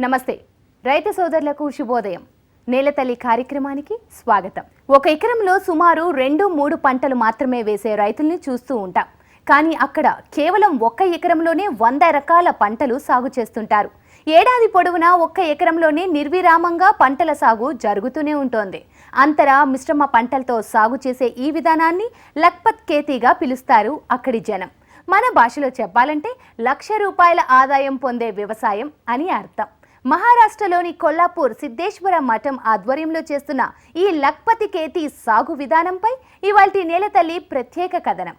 నమస్తే. రైతు సోదరులకు శుభోదయం. నేలతల్లి కార్యక్రమానికి స్వాగతం. ఒక ఎకరంలో సుమారు రెండు మూడు పంటలు మాత్రమే వేసే రైతుల్ని చూస్తూ ఉంటాం. కానీ అక్కడ కేవలం ఒక్క ఎకరంలోనే వంద రకాల పంటలు సాగు చేస్తుంటారు. ఏడాది పొడవునా ఒక్క ఎకరంలోనే నిర్విరామంగా పంటల సాగు జరుగుతూనే ఉంటోంది. అంతరా మిశ్రమ పంటలతో సాగు చేసే ఈ విధానాన్ని లక్పత్ కేతీగా పిలుస్తారు అక్కడి జనం. మన భాషలో చెప్పాలంటే లక్ష రూపాయల ఆదాయం పొందే వ్యవసాయం అని అర్థం. మహారాష్ట్రలోని కొల్లాపూర్ సిద్ధేశ్వర మఠం ఆధ్వర్యంలో చేస్తున్న ఈ లక్పతి కేతి సాగు విధానంపై ఇవాల్టి నేలతల్లి ప్రత్యేక కథనం.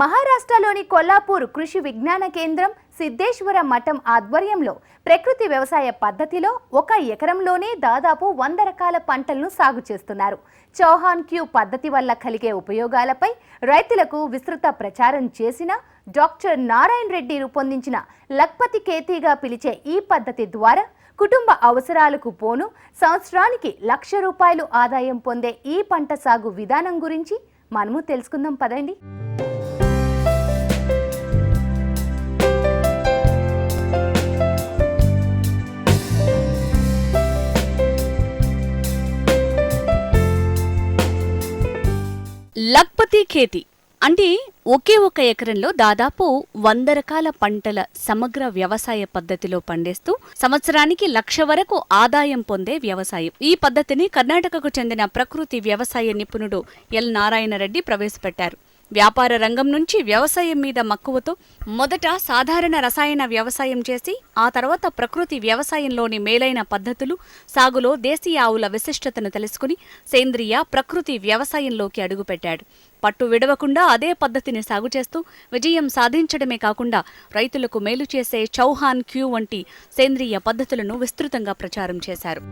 మహారాష్ట్రలోని కొల్లాపూర్ కృషి విజ్ఞాన కేంద్రం సిద్ధేశ్వర మఠం ఆధ్వర్యంలో ప్రకృతి వ్యవసాయ పద్ధతిలో ఒక ఎకరంలోనే దాదాపు వంద రకాల పంటలను సాగు చేస్తున్నారు. చౌహాన్ క్యూ పద్ధతి వల్ల కలిగే ఉపయోగాలపై రైతులకు విస్తృత ప్రచారం చేసిన డాక్టర్ నారాయణ రెడ్డి రూపొందించిన లక్పతి కేతీగా పిలిచే ఈ పద్ధతి ద్వారా కుటుంబ అవసరాలకు పోను సంవత్సరానికి లక్ష రూపాయలు ఆదాయం పొందే ఈ పంట సాగు విధానం గురించి మనము తెలుసుకుందాం. పదండి. లక్పతి ఖేతీ. అంటే ఒకే ఒక ఎకరంలో దాదాపు వంద రకాల పంటల సమగ్ర వ్యవసాయ పద్ధతిలో పండిస్తూ సంవత్సరానికి లక్ష వరకు ఆదాయం పొందే వ్యవసాయం. ఈ పద్ధతిని కర్ణాటకకు చెందిన ప్రకృతి వ్యవసాయ నిపుణుడు ఎల్. నారాయణరెడ్డి ప్రవేశపెట్టారు. వ్యాపార రంగం నుంచి వ్యవసాయం మీద మక్కువతో మొదట సాధారణ రసాయన వ్యవసాయం చేసి ఆ తర్వాత ప్రకృతి వ్యవసాయంలోని మేలైన పద్ధతులు సాగులో దేశీయ ఆవుల విశిష్టతను తెలుసుకుని సేంద్రియ ప్రకృతి వ్యవసాయంలోకి అడుగుపెట్టాడు. పట్టు విడవకుండా అదే పద్ధతిని సాగు చేస్తూ విజయం సాధించడమే కాకుండా రైతులకు మేలు చేసే చౌహాన్ క్యూ వంటి సేంద్రియ పద్ధతులను విస్తృతంగా ప్రచారం చేశారు.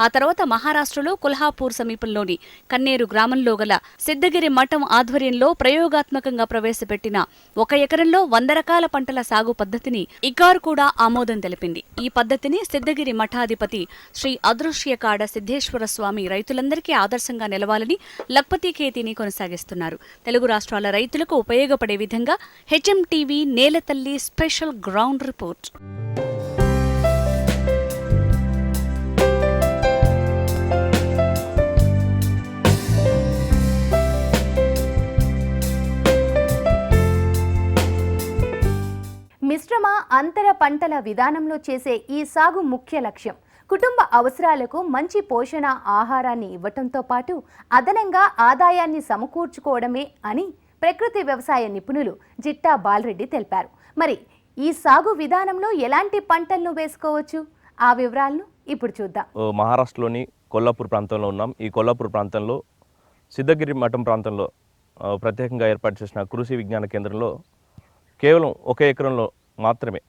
ఆ తర్వాత మహారాష్ట్రలో కొల్హాపూర్ సమీపంలోని కన్నేరు గ్రామంలో గల సిద్ధగిరి మఠం ఆధ్వర్యంలో ప్రయోగాత్మకంగా ప్రవేశపెట్టిన ఒక ఎకరంలో వంద రకాల పంటల సాగు పద్ధతిని ఇకార్ కూడా ఆమోదం తెలిపింది. ఈ పద్ధతిని సిద్ధగిరి మఠాధిపతి శ్రీ అదృశ్యకాడ సిద్ధేశ్వర స్వామి రైతులందరికీ ఆదర్శంగా నిలవాలని లక్పతి కేతిని కొనసాగిస్తున్నారు. తెలుగు రాష్ట్రాల రైతులకు ఉపయోగపడే విధంగా HM TV Nelathalli special ground report. మిశ్రమ అంతర పంటల విధానంలో చేసే ఈ సాగు ముఖ్య లక్ష్యం. కుటుంబ అవసరాలకు మంచి పోషణ ఆహారాన్ని ఇవ్వటంతో పాటు అదనంగా ఆదాయాన్ని సమకూర్చుకోవడమే అని ప్రకృతి వ్యవసాయ నిపుణులు జిట్టా బాలరెడ్డి తెలిపారు. మరి ఈ సాగు విధానంలో ఎలాంటి పంటలను వేసుకోవచ్చు? ఆ వివరాలను ఇప్పుడు చూద్దాం. ఓ మహారాష్ట్రలోని కొల్లాపూర్ ప్రాంతంలో ఉన్నాం. ఈ కొల్లాపూర్ ప్రాంతంలో సిద్ధగిరి మఠం ప్రాంతంలో ప్రత్యేకంగా ఏర్పాటు చేసిన కృషి విజ్ఞాన కేంద్రంలో కేవలం ఒక ఎకరంలో మాత్రమే.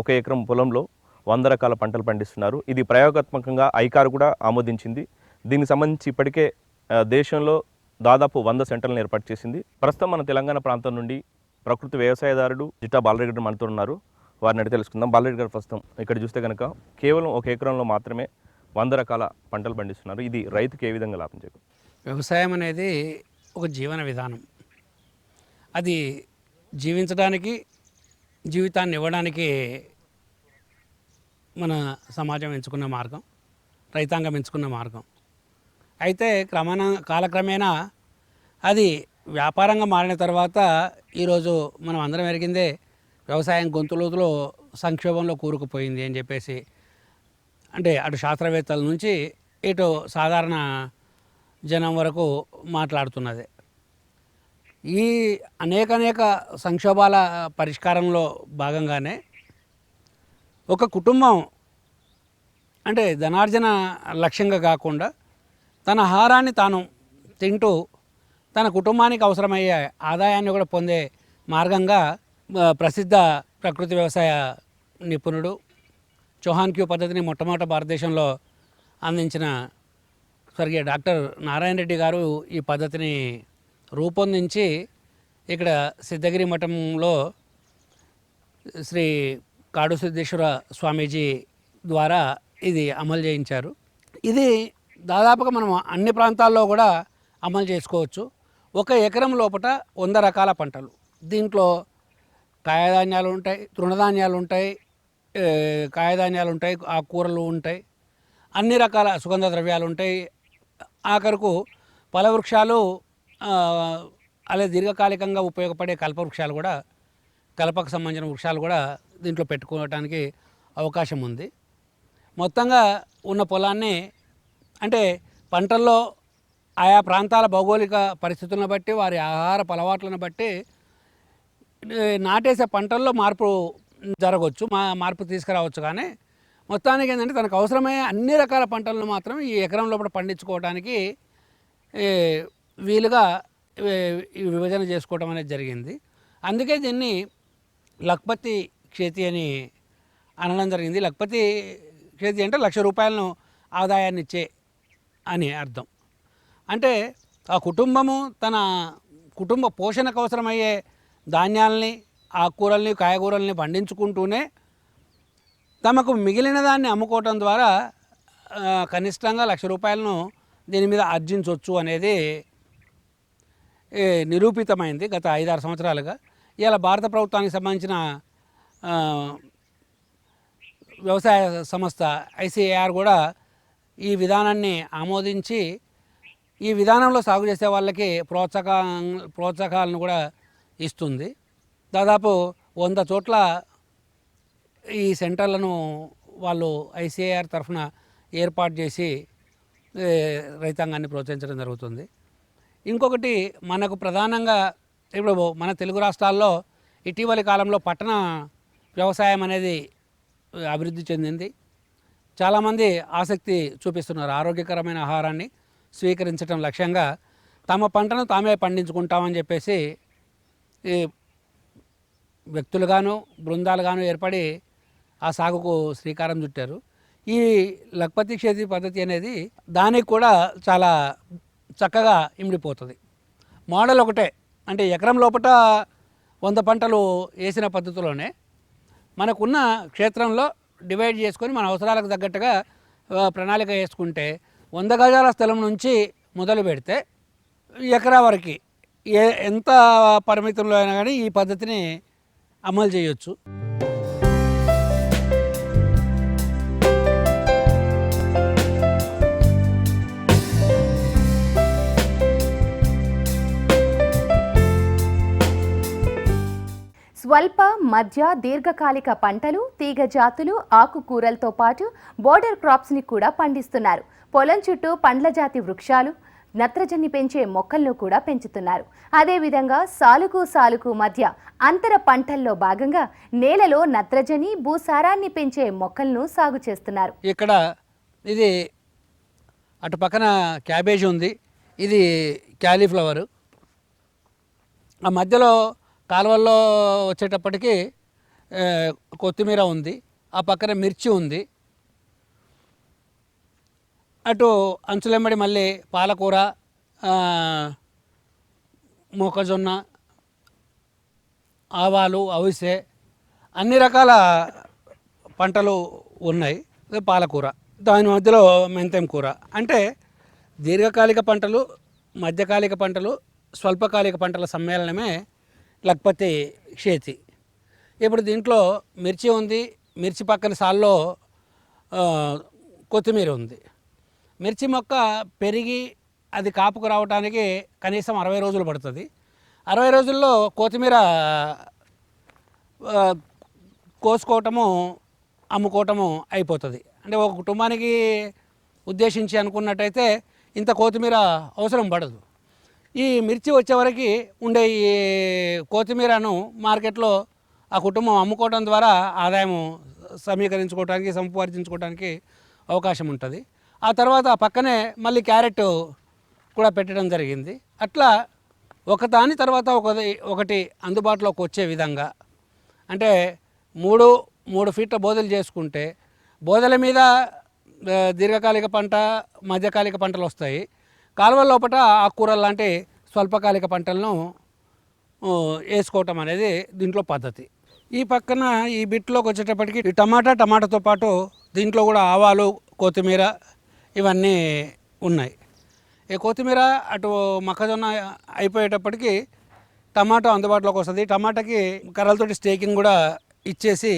ఒక ఎకరం పొలంలో వంద రకాల పంటలు పండిస్తున్నారు. ఇది ప్రయోగాత్మకంగా ఐకార్ కూడా ఆమోదించింది. దీనికి సంబంధించి ఇప్పటికే దేశంలో దాదాపు వంద సెంటర్లను ఏర్పాటు చేసింది. ప్రస్తుతం మన తెలంగాణ ప్రాంతం నుండి ప్రకృతి వ్యవసాయదారుడు జిట్టా బాలరెడ్డి గారు మనతో ఉన్నారు. వారిని అడిగి తెలుసుకుందాం. బాలరెడ్డి గారు ప్రస్తుతం ఇక్కడ చూస్తే కనుక కేవలం ఒక ఎకరంలో మాత్రమే వంద రకాల పంటలు పండిస్తున్నారు. ఇది రైతుకి ఏ విధంగా లాభం చేయదు వ్యవసాయం అనేది ఒక జీవన విధానం. అది జీవించడానికి జీవితాన్ని ఇవ్వడానికి మన సమాజం ఎంచుకున్న మార్గం రైతాంగం ఎంచుకున్న మార్గం. అయితే క్రమాన కాలక్రమేణా అది వ్యాపారంగా మారిన తర్వాత ఈరోజు మనం అందరం ఎరిగిందే వ్యవసాయం గొంతులోతులో సంక్షోభంలో కూరుకుపోయింది అని చెప్పేసి అంటే అటు శాస్త్రవేత్తల నుంచి ఇటు సాధారణ జనం వరకు మాట్లాడుతున్నది. ఈ అనేక అనేక సంక్షోభాల పరిష్కారంలో భాగంగానే ఒక కుటుంబం అంటే ధనార్జన లక్ష్యంగా కాకుండా తన ఆహారాన్ని తాను తింటూ తన కుటుంబానికి అవసరమయ్యే ఆదాయాన్ని కూడా పొందే మార్గంగా ప్రసిద్ధ ప్రకృతి వ్యవసాయ నిపుణుడు చౌహాన్ క్యూ పద్ధతిని మొట్టమొదట భారతదేశంలో అందించిన స్వర్గీయ డాక్టర్ నారాయణ రెడ్డి గారు ఈ పద్ధతిని రూపొందించి ఇక్కడ సిద్ధగిరి మఠంలో శ్రీ కాడు సిద్ధేశ్వర స్వామీజీ ద్వారా ఇది అమలు చేయించారు. ఇది దాదాపుగా మనం అన్ని ప్రాంతాల్లో కూడా అమలు చేసుకోవచ్చు. ఒక ఎకరం లోపల వంద రకాల పంటలు. దీంట్లో కాయధాన్యాలు ఉంటాయి తృణధాన్యాలు ఉంటాయి కాయధాన్యాలు ఉంటాయి ఆకుకూరలు ఉంటాయి అన్ని రకాల సుగంధ ద్రవ్యాలు ఉంటాయి. ఆఖరకు ఫలవృక్షాలు అలాగే దీర్ఘకాలికంగా ఉపయోగపడే కల్పవృక్షాలు కూడా కలపకు సంబంధించిన వృక్షాలు కూడా దీంట్లో పెట్టుకోవడానికి అవకాశం ఉంది. మొత్తంగా ఉన్న పొలాన్ని అంటే పంటల్లో ఆయా ప్రాంతాల భౌగోళిక పరిస్థితులను బట్టి వారి ఆహార అలవాట్లను బట్టి నాటేసే పంటల్లో మార్పు జరగవచ్చు మా మార్పు తీసుకురావచ్చు. కానీ మొత్తానికి ఏంటంటే తనకు అవసరమయ్యే అన్ని రకాల పంటలను మాత్రం ఈ ఎకరం లోపల పండించుకోవడానికి వీలుగా విభజన చేసుకోవడం అనేది జరిగింది. అందుకే దీన్ని లక్పతి క్షేతి అని అనడం జరిగింది. లక్పతి క్షేతి అంటే లక్ష రూపాయలను ఆదాయాన్ని ఇచ్చే అని అర్థం. అంటే ఆ కుటుంబము తన కుటుంబ పోషణకు అవసరమయ్యే ధాన్యాలని ఆకుకూరల్ని కాయగూరల్ని పండించుకుంటూనే తమకు మిగిలిన దాన్ని అమ్ముకోవటం ద్వారా కనిష్టంగా లక్ష రూపాయలను దీని మీద ఆర్జించవచ్చు అనేది నిరూపితమైంది గత ఐదారు సంవత్సరాలుగా. ఇలా భారత ప్రభుత్వానికి సంబంధించిన వ్యవసాయ సంస్థ ఐసిఏఆర్ కూడా ఈ విధానాన్ని ఆమోదించి ఈ విధానంలో సాగు చేసే వాళ్ళకి ప్రోత్సాహ ప్రోత్సాహాలను కూడా ఇస్తుంది. దాదాపు వంద చోట్ల ఈ సెంటర్లను వాళ్ళు ఐసీఐఆర్ తరఫున ఏర్పాటు చేసి రైతాంగాన్ని ప్రోత్సహించడం జరుగుతుంది. ఇంకొకటి మనకు ప్రధానంగా ఇప్పుడు మన తెలుగు రాష్ట్రాల్లో ఇటీవలి కాలంలో పట్టణ వ్యవసాయం అనేది అభివృద్ధి చెందింది. చాలామంది ఆసక్తి చూపిస్తున్నారు ఆరోగ్యకరమైన ఆహారాన్ని స్వీకరించడం లక్ష్యంగా తమ పంటను తామే పండించుకుంటామని చెప్పేసి ఈ వ్యక్తులుగాను బృందాలుగాను ఏర్పడి ఆ సాగుకు శ్రీకారం చుట్టారు. ఈ లక్పతి క్షేత్రి పద్ధతి అనేది దానికి కూడా చాలా చక్కగా ఇమిడిపోతుంది. మోడల్ ఒకటే అంటే ఎకరం లోపల వంద పంటలు వేసిన పద్ధతిలోనే మనకున్న క్షేత్రంలో డివైడ్ చేసుకొని మన అవసరాలకు తగ్గట్టుగా ప్రణాళిక వేసుకుంటే వంద గజాల స్థలం నుంచి మొదలు పెడితే ఎకరా వరకు ఏ ఎంత పరిమితంలో అయినా కానీ ఈ పద్ధతిని అమలు చేయొచ్చు. స్వల్ప మధ్య దీర్ఘకాలిక పంటలు తీగ జాతులు ఆకుకూరలతో పాటు బోర్డర్ క్రాప్స్ని కూడా పండిస్తున్నారు. పొలం చుట్టూ పండ్ల జాతి వృక్షాలు నత్రజని పెంచే మొక్కలను కూడా పెంచుతున్నారు. అదేవిధంగా సాలుకు సాలుకు మధ్య అంతర పంటల్లో భాగంగా నేలలో నత్రజని భూసారాన్ని పెంచే మొక్కలను సాగు చేస్తున్నారు. ఇక్కడ ఇది అటు పక్కన క్యాబేజ్ ఉంది. ఇది క్యాలీఫ్లవరు. ఆ మధ్యలో కాలువల్లో వచ్చేటప్పటికి కొత్తిమీర ఉంది ఆ పక్కన మిర్చి ఉంది. అటు అంచులెంబడి మళ్ళీ పాలకూర మొక్కజొన్న ఆవాలు అవిసె అన్ని రకాల పంటలు ఉన్నాయి. పాలకూర. దాని మధ్యలో మెంతెం కూర. అంటే దీర్ఘకాలిక పంటలు మధ్యకాలిక పంటలు స్వల్పకాలిక పంటల సమ్మేళనమే లేకపోతే క్షేతి ఇప్పుడు దీంట్లో మిర్చి ఉంది మిర్చి పక్కన సాల్లో కొత్తిమీర ఉంది. మిర్చి మొక్క పెరిగి అది కాపుకు రావడానికి కనీసం అరవై రోజులు పడుతుంది. అరవై రోజుల్లో కొత్తిమీర కోసుకోవటము అమ్ముకోవటము అయిపోతుంది. అంటే ఒక కుటుంబానికి ఉద్దేశించి అనుకున్నట్టయితే ఇంత కొత్తిమీర అవసరం పడదు. ఈ మిర్చి వచ్చేవరకు ఉండే ఈ కొత్తిమీరను మార్కెట్లో ఆ కుటుంబం అమ్ముకోవడం ద్వారా ఆదాయం సమీకరించుకోవడానికి సంపార్జించుకోవడానికి అవకాశం ఉంటుంది. ఆ తర్వాత పక్కనే మళ్ళీ క్యారెట్ కూడా పెట్టడం జరిగింది. అట్లా ఒకదాని తర్వాత ఒకటి ఒకటి అందుబాటులోకి వచ్చే విధంగా. అంటే మూడు మూడు ఫీట్ల బోధలు చేసుకుంటే బోధల మీద దీర్ఘకాలిక పంట మధ్యకాలిక పంటలు వస్తాయి. కాలువ లోపల ఆకుకూరలు లాంటి స్వల్పకాలిక పంటలను వేసుకోవటం అనేది దీంట్లో పద్ధతి. ఈ పక్కన ఈ బిట్లోకి వచ్చేటప్పటికి ఈ టమాటా టమాటాతో పాటు దీంట్లో కూడా ఆవాలు కొత్తిమీర ఇవన్నీ ఉన్నాయి. ఈ కొత్తిమీర అటు మొక్కజొన్న అయిపోయేటప్పటికి టమాటో అందుబాటులోకి వస్తుంది. టమాటాకి కర్రలతోటి స్టేకింగ్ కూడా ఇచ్చేసి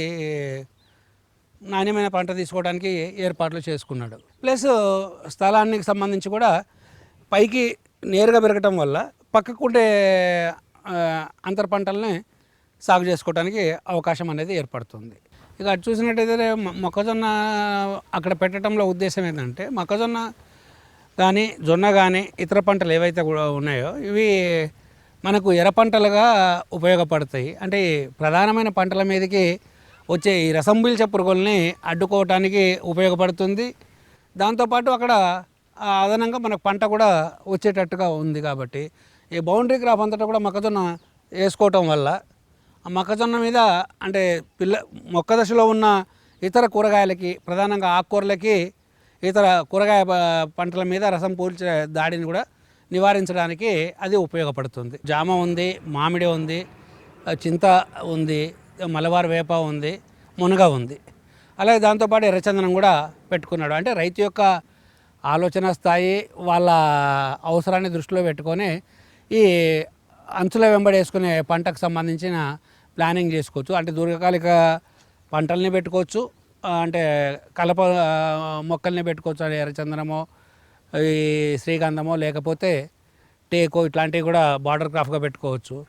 నాణ్యమైన పంట తీసుకోవడానికి ఏర్పాట్లు చేసుకున్నాడు. ప్లస్ స్థలానికి సంబంధించి కూడా పైకి నేరుగా పెరగటం వల్ల పక్కకుండే ఉండే అంతర పంటల్ని సాగు చేసుకోవడానికి అవకాశం అనేది ఏర్పడుతుంది. ఇక అటు చూసినట్టయితే మొక్కజొన్న అక్కడ పెట్టడంలో ఉద్దేశం ఏంటంటే మొక్కజొన్న కానీ జొన్న కానీ ఇతర పంటలు ఏవైతే కూడా ఉన్నాయో ఇవి మనకు ఎర్ర పంటలుగా ఉపయోగపడతాయి. అంటే ప్రధానమైన పంటల మీదకి వచ్చే ఈ రసం పీల్చే పురుగుల్ని అడ్డుకోవటానికి ఉపయోగపడుతుంది. దాంతోపాటు అక్కడ అదనంగా మనకు పంట కూడా వచ్చేటట్టుగా ఉంది కాబట్టి ఈ బౌండరీ క్రాప్ అంతటా కూడా మొక్కజొన్న వేసుకోవటం వల్ల ఆ మొక్కజొన్న మీద అంటే పిల్ల మొక్క దశలో ఉన్న ఇతర కూరగాయలకి ప్రధానంగా ఆకుకూరలకి ఇతర కూరగాయ పంటల మీద రసం పూల్చే దాడిని కూడా నివారించడానికి అది ఉపయోగపడుతుంది. జామ ఉంది మామిడి ఉంది చింత ఉంది మలబార్ వేప ఉంది మునగ ఉంది. అలాగే దాంతోపాటు ఎర్రచందనం కూడా పెట్టుకున్నాడు. అంటే రైతు యొక్క ఆలోచన స్థాయి వాళ్ళ అవసరాన్ని దృష్టిలో పెట్టుకొని ఈ అంచుల వెంబడి వేసుకునే పంటకు సంబంధించిన ప్లానింగ్ చేసుకోవచ్చు. అంటే దీర్ఘకాలిక పంటల్ని పెట్టుకోవచ్చు. అంటే కలప మొక్కల్ని పెట్టుకోవచ్చు. అంటే ఎర్రచందనమో ఈ శ్రీగంధమో లేకపోతే టేకో ఇట్లాంటివి కూడా బార్డర్ క్రాఫ్ట్గా పెట్టుకోవచ్చు.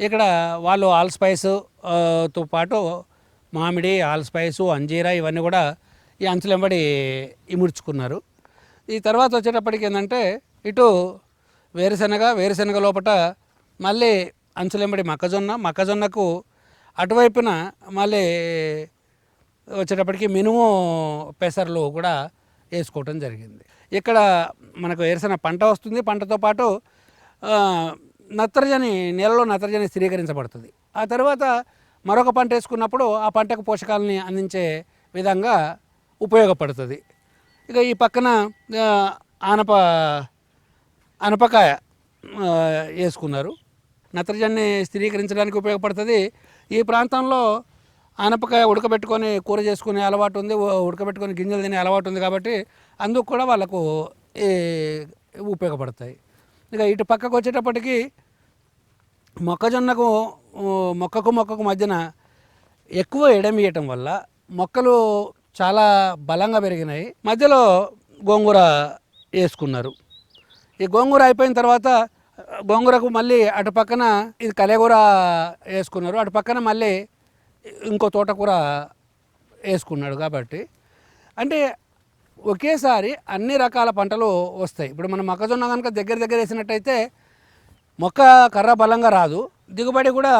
ఇక్కడ వాళ్ళు ఆల్ స్పైస్తో పాటు మామిడి ఆల్ స్పైసు అంజీరా ఇవన్నీ కూడా ఈ అంచులెంబడి ఇముడ్చుకున్నారు. ఈ తర్వాత వచ్చేటప్పటికి ఏంటంటే ఇటు వేరుశనగ వేరుశనగ లోపట మళ్ళీ అంచులెంబడి మొక్కజొన్న మొక్కజొన్నకు అటువైపున మళ్ళీ వచ్చేటప్పటికి మినుము పెసర్లు కూడా వేసుకోవటం జరిగింది. ఇక్కడ మనకు వేరుశన పంట వస్తుంది. పంటతో పాటు నత్రజని నేలలో నత్రజని స్థిరీకరించబడుతుంది. ఆ తర్వాత మరొక పంట వేసుకున్నప్పుడు ఆ పంటకు పోషకాలని అందించే విధంగా ఉపయోగపడుతుంది. ఇక ఈ పక్కన ఆనప అనపకాయ వేసుకున్నారు. నత్రజన్ని స్థిరీకరించడానికి ఉపయోగపడుతుంది. ఈ ప్రాంతంలో ఆనపకాయ ఉడకబెట్టుకొని కూర చేసుకునే అలవాటు ఉంది. ఉడకబెట్టుకొని గింజలు తినే అలవాటు ఉంది కాబట్టి అందుకు కూడా వాళ్ళకు ఉపయోగపడతాయి. ఇక ఇటు పక్కకు వచ్చేటప్పటికి మొక్కజొన్నకు మొక్కకు మొక్కకు మధ్యన ఎక్కువ ఎడమియటం వల్ల మొక్కలు చాలా బలంగా పెరిగినాయి. మధ్యలో గోంగూర వేసుకున్నారు. ఈ గోంగూర అయిపోయిన తర్వాత గోంగూరకు మళ్ళీ అటు పక్కన ఇది కలేగూర వేసుకున్నారు. అటు పక్కన మళ్ళీ ఇంకో తోటకూర వేసుకున్నాడు కాబట్టి. అంటే ఒకేసారి అన్ని రకాల పంటలు వస్తాయి. ఇప్పుడు మనం మొక్కజొన్న కనుక దగ్గర దగ్గర వేసినట్టయితే మొక్క కర్ర బలంగా రాదు. దిగుబడి కూడా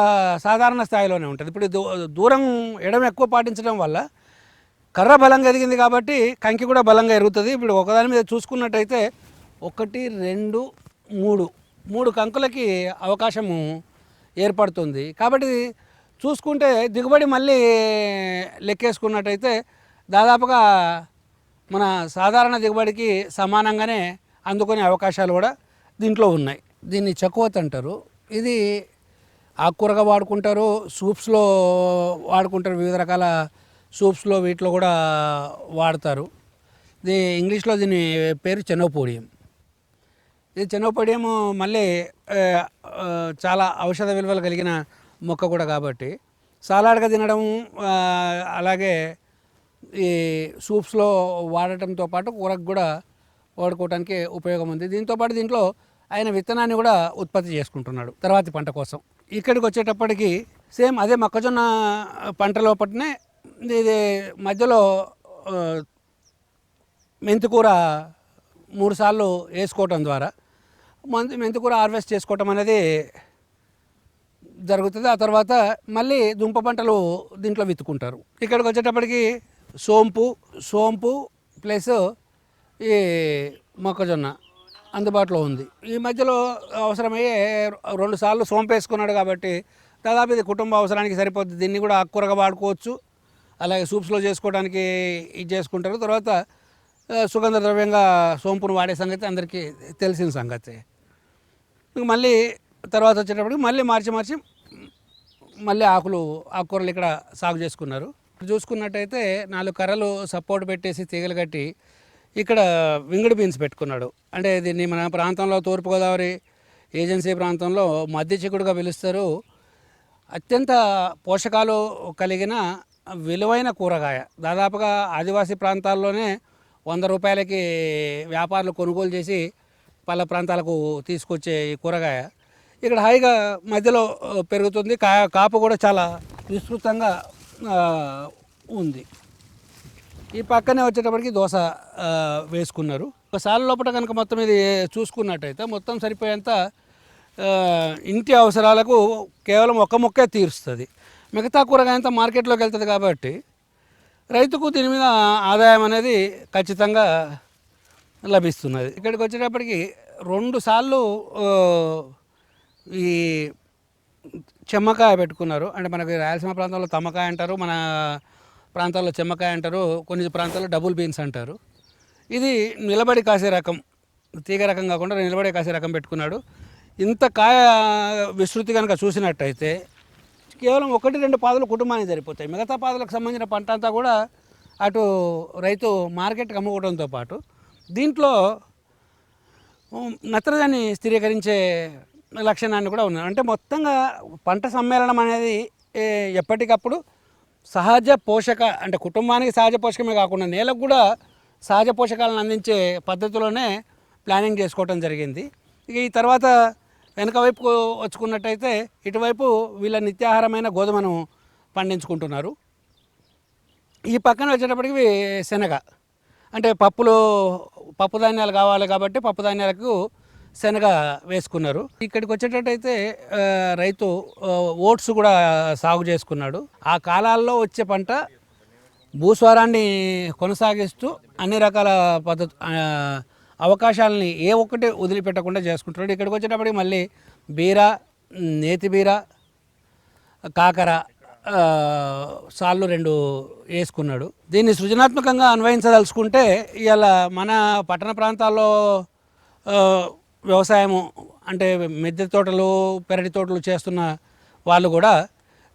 సాధారణ స్థాయిలోనే ఉంటుంది. ఇప్పుడు దూరం ఎడం ఎక్కువ పాటించడం వల్ల కర్ర బలంగా ఎదిగింది కాబట్టి కంకి కూడా బలంగా ఎరుగుతుంది. ఇప్పుడు ఒకదాని మీద చూసుకున్నట్టయితే ఒకటి రెండు మూడు. మూడు కంకులకి అవకాశము ఏర్పడుతుంది. కాబట్టి చూసుకుంటే దిగుబడి మళ్ళీ లెక్కేసుకున్నట్టయితే దాదాపుగా మన సాధారణ దిగుబడికి సమానంగానే అందుకునే అవకాశాలు కూడా దీంట్లో ఉన్నాయి. దీన్ని చకువత్ అంటారు. ఇది ఆకుకూరగా వాడుకుంటారు సూప్స్లో వాడుకుంటారు వివిధ రకాల సూప్స్లో వీటిలో కూడా వాడతారు. ఇది ఇంగ్లీష్లో దీని పేరు చెనోపోడియం. ఇది చెనోపడియం మళ్ళీ చాలా ఔషధ విలువలు కలిగిన మొక్క కూడా కాబట్టి సలాడ్గా తినడం అలాగే ఈ సూప్స్లో వాడటంతో పాటు కూరకు కూడా వాడుకోవడానికి ఉపయోగం ఉంది. దీంతో పాటు దీంట్లో ఆయన విత్తనాన్ని కూడా ఉత్పత్తి చేసుకుంటున్నాడు తర్వాతి పంట కోసం. ఇక్కడికి వచ్చేటప్పటికి సేమ్ అదే మొక్కజొన్న పంట లోపలనే ఇది మధ్యలో మెంతికూర మూడు సార్లు వేసుకోవటం ద్వారా. మంది మెంతికూర హార్వెస్ట్ చేసుకోవటం అనేది జరుగుతుంది. ఆ తర్వాత మళ్ళీ దుంప పంటలు దీంట్లో విత్తుకుంటారు. ఇక్కడికి వచ్చేటప్పటికి సోంపు సోంపు ప్లస్ ఈ మొక్కజొన్న అందుబాటులో ఉంది. ఈ మధ్యలో అవసరమయ్యే రెండు సార్లు సోంపు వేసుకున్నాడు కాబట్టి దాదాపు ఇది కుటుంబ అవసరానికి సరిపోద్ది. దీన్ని కూడా ఆకుకూరగా వాడుకోవచ్చు. అలాగే సూప్స్లో చేసుకోవడానికి ఇది చేసుకుంటారు. తర్వాత సుగంధ ద్రవ్యంగా సోంపును వాడే సంగతి అందరికీ తెలిసిన సంగతి. ఇంక మళ్ళీ తర్వాత వచ్చేటప్పటికి మళ్ళీ మార్చి మార్చి మళ్ళీ ఆకులు ఆకుకూరలు ఇక్కడ సాగు చేసుకున్నారు. చూసుకున్నట్టయితే నాలుగు కర్రలు సపోర్ట్ పెట్టేసి తీగలు కట్టి ఇక్కడ వింగడి బీన్స్ పెట్టుకున్నాడు. అంటే దీన్ని మన ప్రాంతంలో తూర్పుగోదావరి ఏజెన్సీ ప్రాంతంలో మధ్య చిక్కుడుగా పిలుస్తారు. అత్యంత పోషకాలు కలిగిన విలువైన కూరగాయ. దాదాపుగా ఆదివాసీ ప్రాంతాల్లోనే వంద రూపాయలకి వ్యాపారులు కొనుగోలు చేసి పల్ల ప్రాంతాలకు తీసుకొచ్చే ఈ కూరగాయ. ఇక్కడ హాయిగా మధ్యలో పెరుగుతుంది. కా కాపు కూడా చాలా విస్తృతంగా ఉంది. ఈ పక్కనే వచ్చేటప్పటికి దోశ వేసుకున్నారు. ఒకసారి లోపల కనుక మొత్తం ఇది చూసుకున్నట్టయితే మొత్తం సరిపోయేంత ఇంటి అవసరాలకు కేవలం ఒక ముక్కే తీరుస్తుంది. మిగతా కూరగాయ అంతా మార్కెట్లోకి వెళ్తుంది కాబట్టి రైతుకు దీని మీద ఆదాయం అనేది ఖచ్చితంగా లభిస్తున్నది. ఇక్కడికి వచ్చేటప్పటికి రెండు సార్లు ఈ చెమ్మకాయ పెట్టుకున్నారు. అంటే మనకి రాయలసీమ ప్రాంతంలో తమ్మకాయ అంటారు మన ప్రాంతాల్లో చెమ్మకాయ అంటారు కొన్ని ప్రాంతాల్లో డబుల్ బీన్స్ అంటారు. ఇది నిలబడి కాసే రకం తీగ రకం కాకుండా నిలబడి కాసే రకం పెట్టుకున్నాడు. ఇంత కాయ విస్తృతి కనుక చూసినట్టయితే కేవలం ఒకటి రెండు పాదులు కుటుంబానికి సరిపోతాయి. మిగతా పాదులకు సంబంధించిన పంట అంతా కూడా అటు రైతు మార్కెట్కి అమ్ముకోవడంతో పాటు దీంట్లో నత్రజని స్థిరీకరించే లక్షణాన్ని కూడా ఉన్నాయి. అంటే మొత్తంగా పంట సమ్మేళనం అనేది ఎప్పటికప్పుడు సహజ పోషక అంటే కుటుంబానికి సహజ పోషకమే కాకుండా నేలకు కూడా సహజ పోషకాలను అందించే పద్ధతిలోనే ప్లానింగ్ చేసుకోవటం జరిగింది. ఇక ఈ తర్వాత వెనక వైపు వచ్చుకున్నట్టయితే ఇటువైపు వీళ్ళ నిత్యాహారమైన గోధుమను పండించుకుంటున్నారు. ఈ పక్కన వచ్చేటప్పటికి శనగ. అంటే పప్పులు పప్పు ధాన్యాలు కావాలి కాబట్టి పప్పు ధాన్యాలకు శనగ వేసుకున్నారు. ఇక్కడికి వచ్చేటట్టయితే రైతు ఓట్స్ కూడా సాగు చేసుకున్నాడు. ఆ కాలాల్లో వచ్చే పంట భూస్వరాన్ని కొనసాగిస్తూ అన్ని రకాల పద్ధతి అవకాశాలని ఏ ఒక్కటి వదిలిపెట్టకుండా చేసుకుంటున్నాడు. ఇక్కడికి వచ్చేటప్పటికి మళ్ళీ బీర నేతి బీర కాకర సార్లు రెండు వేసుకున్నాడు. దీన్ని సృజనాత్మకంగా అన్వయించదలుచుకుంటే ఇవాళ మన పట్టణ ప్రాంతాల్లో వ్యవసాయము అంటే మిద్దె తోటలు పెరటి తోటలు చేస్తున్న వాళ్ళు కూడా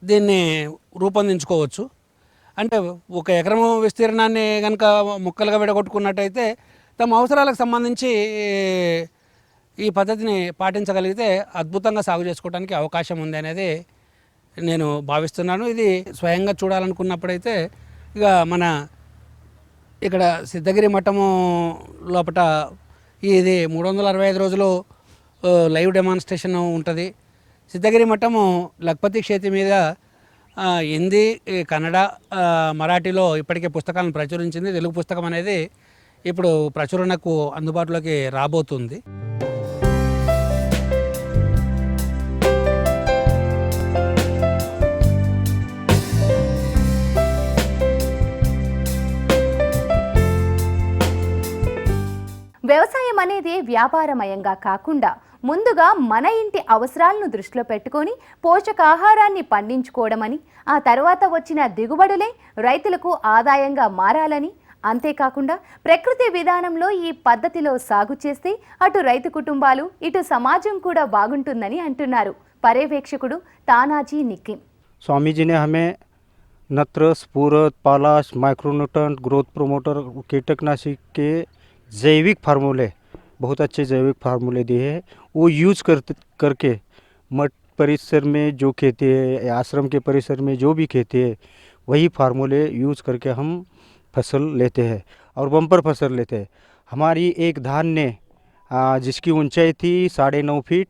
దీన్ని రూపొందించుకోవచ్చు. అంటే ఒక ఎకరము విస్తీర్ణాన్ని కనుక ముక్కలుగా విడగొట్టుకున్నట్టయితే తమ అవసరాలకు సంబంధించి ఈ పద్ధతిని పాటించగలిగితే అద్భుతంగా సాగు చేసుకోవడానికి అవకాశం ఉంది అనేది నేను భావిస్తున్నాను. ఇది స్వయంగా చూడాలనుకున్నప్పుడైతే ఇక మన ఇక్కడ సిద్ధగిరి మఠము లోపల ఇది మూడు వందల అరవై ఐదు రోజులు లైవ్ డెమాన్స్ట్రేషన్ ఉంటుంది. సిద్ధగిరి మఠము లఖపతి క్షేతి మీద హిందీ కన్నడ మరాఠీలో ఇప్పటికే పుస్తకాలను ప్రచురించింది. తెలుగు పుస్తకం అనేది ఇప్పుడు ప్రచురణకు అందుబాటులోకి రాబోతుంది. వ్యవసాయం అనేది వ్యాపారమయంగా కాకుండా ముందుగా మన ఇంటి అవసరాలను దృష్టిలో పెట్టుకొని పోషకాహారాన్ని పండించుకోవడమని ఆ తర్వాత వచ్చిన దిగుబడులే రైతులకు ఆదాయంగా మారాలని అంతేకాకుండా ప్రకృతి విధానంలో ఈ పద్ధతిలో సాగు చేస్తే అటు రైతు కుటుంబాలు ఇటు సమాజం కూడా బాగుంటుందని అంటున్నారు పర్యవేక్షకుడు తానాజీ నిక్కిం स्वामी जी ने हमें नत्र स्फूरत पालाश माइक्रोन्यूटन ग्रोथ प्रोमोटर कीटकनाशी के जैविक फार्मूले बहुत अच्छे जैविक फार्मूले दिए हैं वो यूज कर करके मठ परिसर में जो खेती है या आश्रम के परिसर में जो भी खेती है वही फार्मूले यूज करके हम फ़सल लेते हैं और बम्पर फ़सल लेते हैं। हमारी एक धान ने जिसकी ऊंचाई थी साढ़े नौ फीट,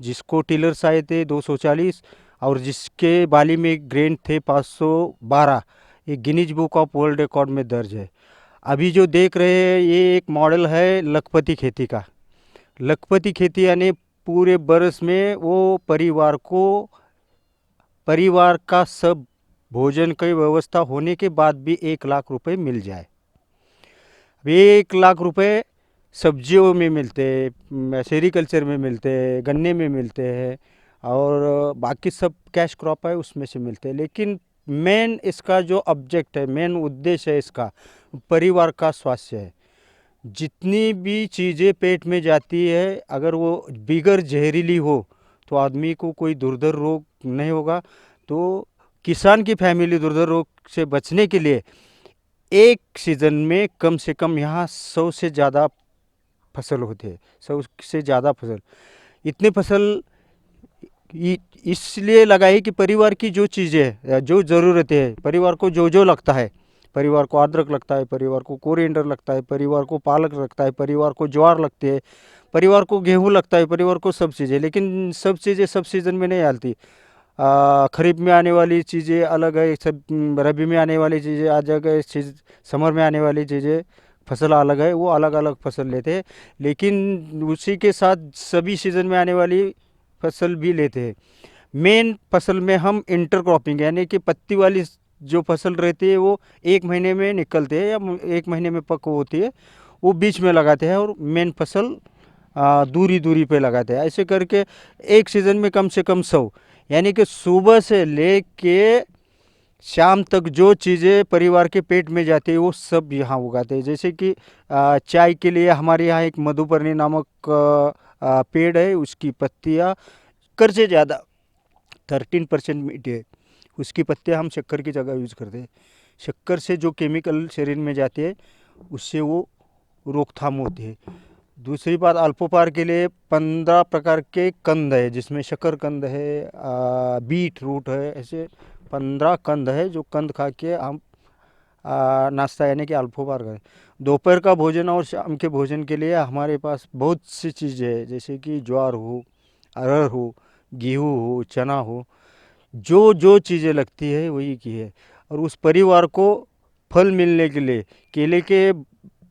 जिसको टिलर्स आए थे 240 और जिसके बाली में ग्रेन थे 512 ये Guinness Book of World Record में दर्ज है। अभी जो देख रहे हैं, ये एक मॉडल है लखपति खेती का। लखपति खेती यानी पूरे बरस में वो परिवार को, परिवार का सब भोजन की व्यवस्था होने के बाद भी एक लाख रुपए मिल जाए। अब एक लाख रुपए सब्जियों में मिलते हैं, सेरिकल्चर में मिलते हैं, गन्ने में मिलते हैं और बाकी सब कैश क्रॉप है उसमें से मिलते हैं। लेकिन मेन इसका जो ऑब्जेक्ट है, मेन उद्देश्य है इसका, परिवार का स्वास्थ्य है। जितनी भी चीज़ें पेट में जाती है, अगर वो बिगर जहरीली हो तो आदमी को कोई दुर्धर रोग नहीं होगा। तो किसान की फैमिली दुर्धर रोग से बचने के लिए एक सीज़न में कम से कम यहाँ सौ से ज़्यादा फ़सल होते हैं, सौ से ज़्यादा फ़सल। इतने फ़सल इसलिए लगाई कि परिवार की जो चीज़ें जो ज़रूरतें हैं, परिवार को जो जो लगता है, परिवार को अदरक लगता है, परिवार को कोरिएंडर लगता है, परिवार को पालक लगता है, परिवार को ज्वार लगती है, परिवार को गेहूँ लगता है, परिवार को सब चीज़ें, लेकिन सब चीज़ें सब सीज़न में नहीं आती। खरीफ में आने वाली चीज़ें अलग है, सब, रबी में आने वाली चीज़ें आ जगह चीज़, समर में आने वाली चीज़ें, फ़सल अलग है, वो अलग अलग फ़सल लेते हैं, लेकिन उसी के साथ सभी सीज़न में आने वाली फ़सल भी लेते हैं। मेन फ़सल में हम इंटर क्रॉपिंग यानी कि पत्ती वाली जो फ़सल रहती है, वो एक महीने में निकलते हैं या एक महीने में पक होती है, वो बीच में लगाते हैं और मेन फ़सल दूरी दूरी पे लगाते हैं। ऐसे करके एक सीज़न में कम से कम सौ यानी कि सुबह से लेके शाम तक जो चीज़ें परिवार के पेट में जाती है, वो सब यहाँ उगाते हैं। जैसे कि चाय के लिए हमारे यहाँ एक मधुपर्णी नामक पेड़ है, उसकी पत्तियाँ शक्कर से ज़्यादा थर्टीन परसेंट मीठी है। उसकी पत्तियाँ हम शक्कर की जगह यूज़ करते हैं। शक्कर से जो केमिकल शरीर में जाते हैं, उससे वो रोकथाम होती है। दूसरी बात अल्पोपार के लिए पंद्रह प्रकार के कंद है जिसमें शक्कर कंद है आ, बीट रूट है ऐसे पंद्रह कंद है जो कंद खा के हम नाश्ता यानी कि अल्पोपार करें। दोपहर का भोजन और शाम के भोजन के लिए हमारे पास बहुत सी चीज़ें हैं जैसे कि ज्वार हो अरहर हो गेहूँ हो चना हो जो जो चीज़ें लगती है वही की है। और उस परिवार को फल मिलने के लिए केले के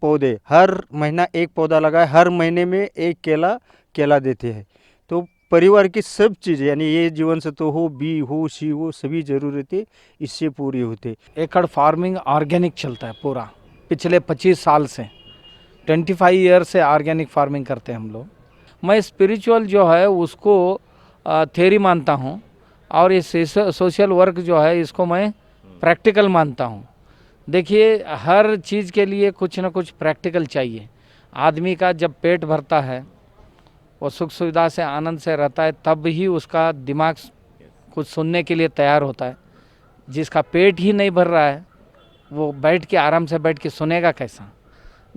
पौधे। हर महीना एक पौधा लगाए, हर महीने में एक केला केला देते हैं। तो परिवार की सब चीज़ें, यानी ये जीवन सत्व हो, बी हो, सी हो, सभी ज़रूरतें इससे पूरी होती एकड़ फ़ार्मिंग ऑर्गेनिक चलता है पूरा, पिछले 25 साल से। 25 ईयर से ऑर्गेनिक फ़ार्मिंग करते हैं हम लोग। मैं स्पिरिचुअल जो है, उसको थेरी मानता हूँ, और ये सोशल वर्क जो है, इसको मैं प्रैक्टिकल मानता हूँ। देखिए, हर चीज़ के लिए कुछ ना कुछ प्रैक्टिकल चाहिए। आदमी का जब पेट भरता है, वो सुख सुविधा से, आनंद से रहता है, तब ही उसका दिमाग कुछ सुनने के लिए तैयार होता है। जिसका पेट ही नहीं भर रहा है, वो बैठ के आराम से बैठ के सुनेगा कैसा?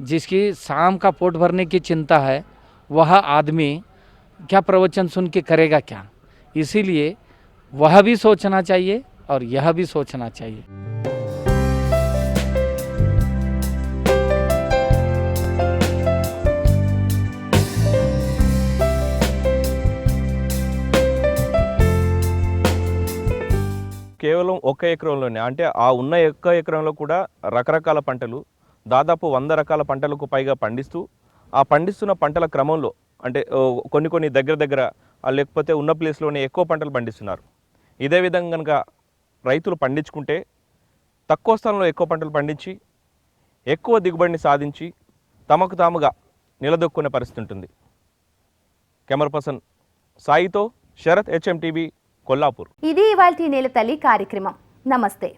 जिसकी शाम का पोट भरने की चिंता है, वह आदमी क्या प्रवचन सुन के करेगा क्या? इसीलिए वह भी सोचना चाहिए और यह भी सोचना चाहिए। కేవలం ఒక ఎకరంలోనే అంటే ఆ ఉన్న ఒక్క ఎకరంలో కూడా రకరకాల పంటలు దాదాపు వంద రకాల పంటలకు పైగా పండిస్తూ ఆ పండిస్తున్న పంటల క్రమంలో అంటే కొన్ని కొన్ని దగ్గర దగ్గర లేకపోతే ఉన్న ప్లేస్లోనే ఎక్కువ పంటలు పండిస్తున్నారు. ఇదే విధంగా కనుక రైతులు పండించుకుంటే తక్కువ స్థలంలో ఎక్కువ పంటలు పండించి ఎక్కువ దిగుబడిని సాధించి తమకు తాముగా నిలదొక్కునే పరిస్థితి ఉంటుంది. కెమెరా పర్సన్ సాయితో శరత్ హెచ్ఎం టీవీ కొల్లాపూర్. ఇది ఇవాళ నేల తల్లి కార్యక్రమం. నమస్తే.